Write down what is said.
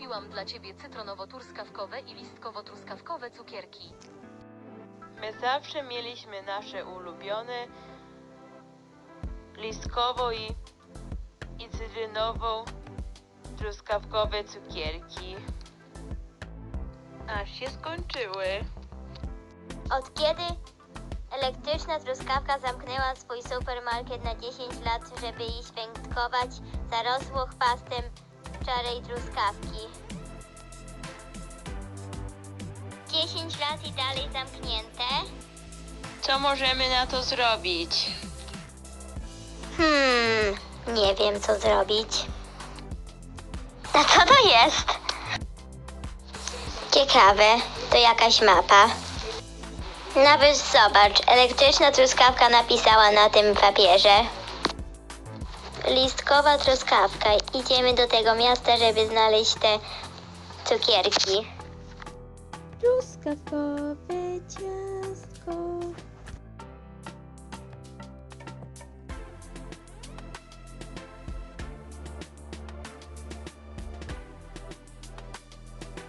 kupiłam dla ciebie cytronowo-truskawkowe i listkowo-truskawkowe cukierki. My zawsze mieliśmy nasze ulubione listkowo i, i cytrynowo truskawkowe cukierki. Aż się skończyły. Od kiedy elektryczna truskawka zamknęła swój supermarket na 10 lat, żeby i świętkować zarosło chwastem czarej truskawki? 10 lat i dalej zamknięte? Co możemy na to zrobić? Hmm, nie wiem co zrobić. A co to jest? Ciekawe, to jakaś mapa. Nawet zobacz, elektryczna truskawka napisała na tym papierze. Listkowa truskawka. Idziemy do tego miasta, żeby znaleźć te cukierki. Truskawkowe ciastko.